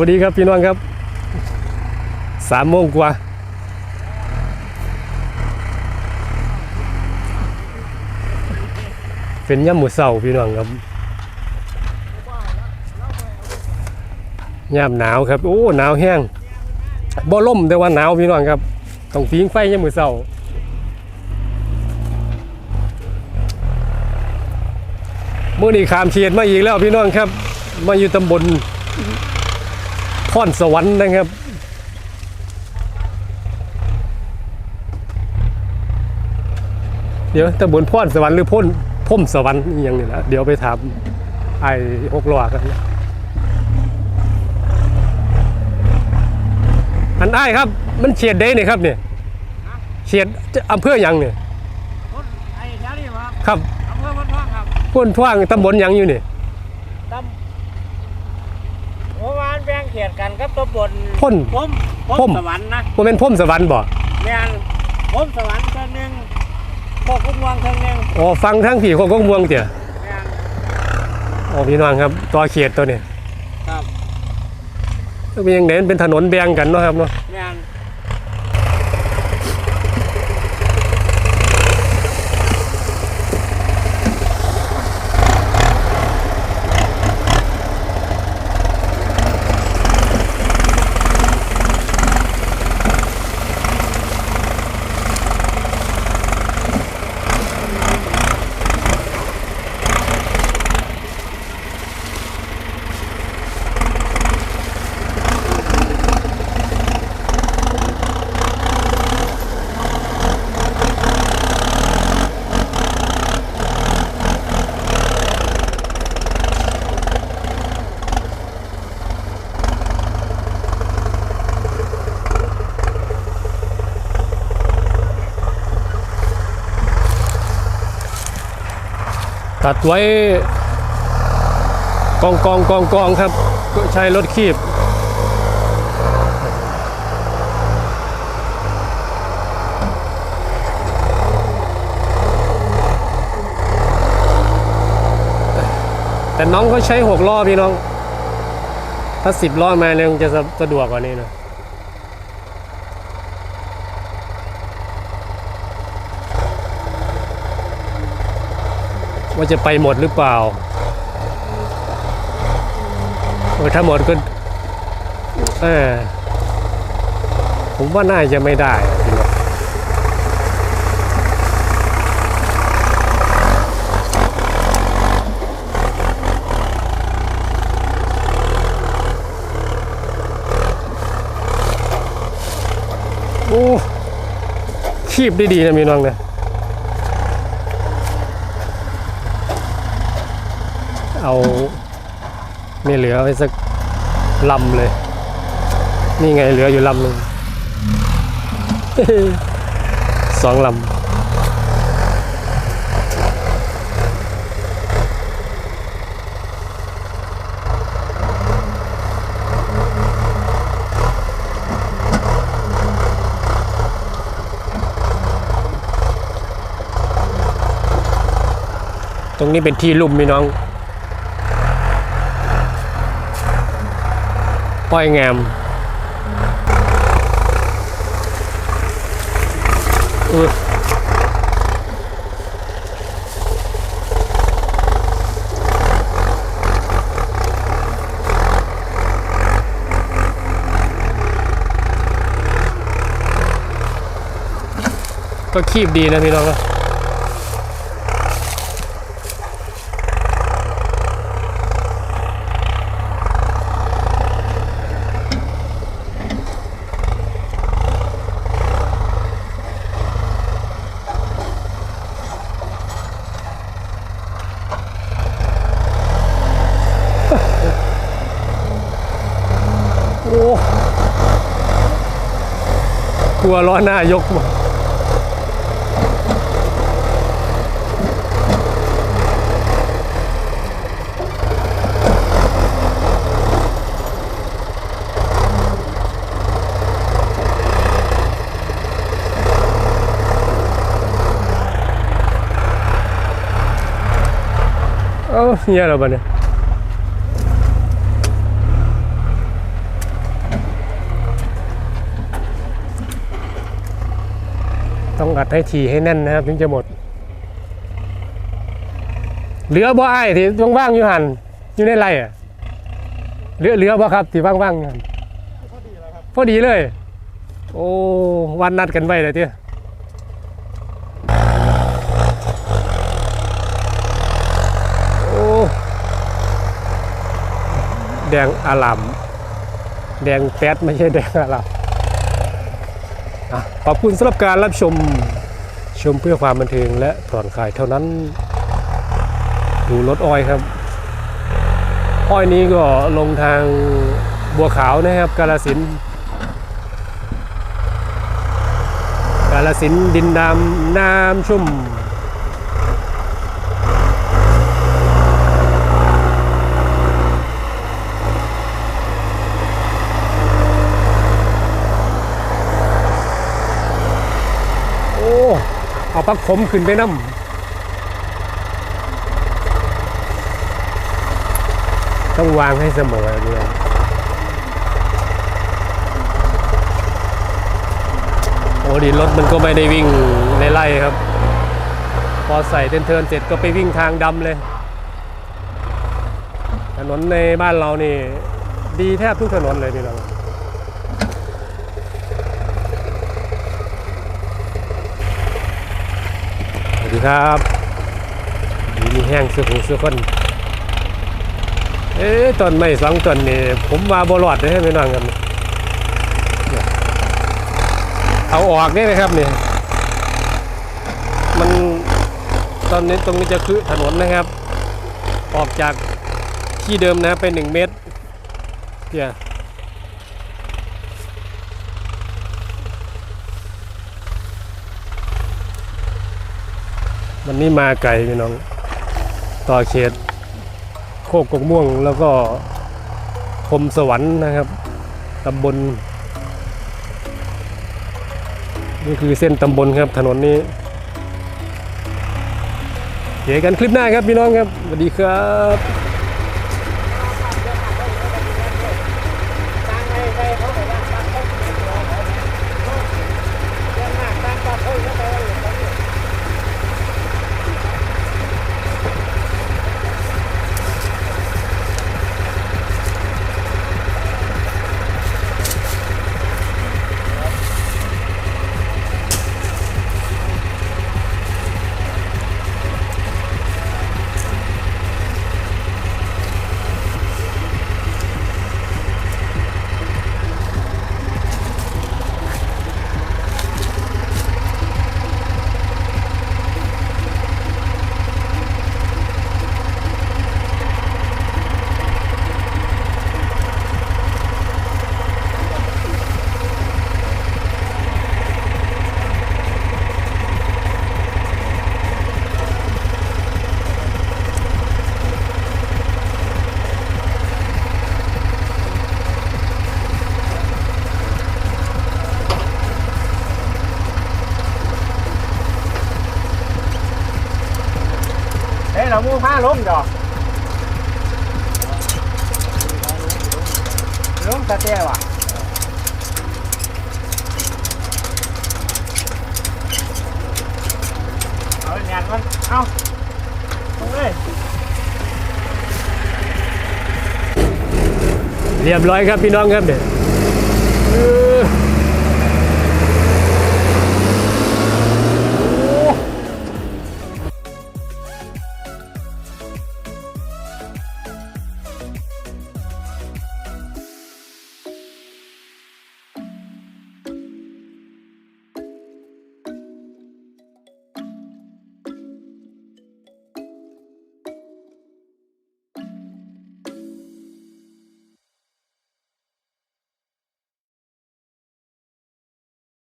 วัสดีครับพี่น้องครับสามโมงกว่า เป็นย่ำหมูเสาพี่น้องครับย่ำหนาวครับโอ้หนาวแห้งบ่ล่มแต่ว่าหนาวพี่น้องครับต้องพิงไฟย่ำหมูเสาเมื่อนี้ขามเชียดมาอีกแล้วพี่น้องครับ มาอยู่ตำบล พรสวรรค์นะครับเดี๋ยวตำบลพรสวรรค์หรือพ่นพ่มสวรรค์อหย่างนี้นะเดี๋ยวไปถามไอ้หกล้อกันอันไอ้ายครับ มันเฉียดได้นี่ครับเนี่ยเฉียดอำเภอหยังเนี่ยคนไอ้แถวนี้ครับครับอำเภอพันทองครับพ่นท่วางตำบลหยังอยู่นี่ตำเมื่อวานแบ่ง เขตกันครับตำบลพ่นผมผพ่มมสวรรค์นะบ่เป็นพ่มสวรรค์บ่แม่นผมสวรรค์เท่านึงพวกกุ้งวางเท่านึงอ๋อฟังทั้งผีโคกงม่วงเตี่ยแม่นอ๋อพี่น้องครับตัวเขียดตัวนี้ครับเป็นยังไงเป็นถนนแบ่งกันเนาะครับเนาะแม่น ตัดไว้กองกองกองกองครับก็ใช้รถคีบแต่น้องเขาใช้หกล้อพี่น้อง ถ้าสิบล้อมาเนี่ยจะสะสะดวกกว่านี้นะ ว่าจะไปหมดหรือเปล่าถ้าหมดก็เออผมว่าน่าจะไม่ได้พี่น้องโอ้คีบได้ดีนะพี่น้องเนะ เอาไม่เหลือไว้สักลำเลย นี่ไงเหลืออยู่ลำหนึ่งสองลำตรงนี้เป็นที่ลุ่มมีน้อง ป้อยงามอุ๊ยก็คีบดีนะพี่น้องนะโอ้ กลัวล้อหน้ายกมาเอ้าเฮียเราบ้าเนี่ย ต้องอัดให้ทีให้แน่นนะครับ ถึงจะหมด เหลือบ่ไอ้ที่ว่างๆอยู่หันอยู่ในไรอะเหลือเหลือบ่ครับที่ว่างๆอยู่หันพอดีเลย โอ้วันนัดกันไว้เลยเตี้ยโอ้แดงอาลามแดงแป๊ดไม่ใช่แดงอาลาม ขอบคุณสำหรับการรับชมชมเพื่อความบันเทิงและผ่อนคลายเท่านั้นดูรถอ้อยครับ อ้อยนี้ก็ลงทางบัวขาวนะครับ กาลสินกาลสินดินดำน้ำชุ่ม โอ้ เอาปักผมขึ้นไปน้ำต้องวางให้เสมอด้วยโอ้ดีรถมันก็ไม่ได้วิ่งในไล่ครับ พอใส่เทิร์นเสร็จก็ไปวิ่งทางดำเลย ถนนในบ้านเรานี่ ดีแทบทุกถนนเลยพี่น้องสวัส ดีครับดีมีแห้งเสื้อหูเสื้อคนเอ๊ะต้นไม้สองต้นนี่ผมว่าบ่รอดเลยพี่น้องครันเอาออกนี่นะครับเนี่ยมันตอนนี้ตรงนี้จะคือถนนนะครับ ออกจากที่เดิมนะครับไปหนึ่งเมตรเนี่ย วันนี้มาไกลพี่น้อง ต่อเขต โคกกกม่วงแล้วก็พรมสวรรค์นะครับตำบลนี่คือเส้นตำบลครับถนนนี้เจอกันคลิปหน้าครับพี่น้องครับสวัสดีครับ ตั้งให้ไปเขาไปว่าตั้งเขาไปเรื่องเขาเรื่องมากตั้งก็เขาจะไปว่าอย่างนั้น เฮ้ยเรามู ผ้าล้มดอกล้มตะเตี้ยว่ะเอาหยาดมันเอาลงเลยเรียบร้อยครับพี่น้องครับเด็ด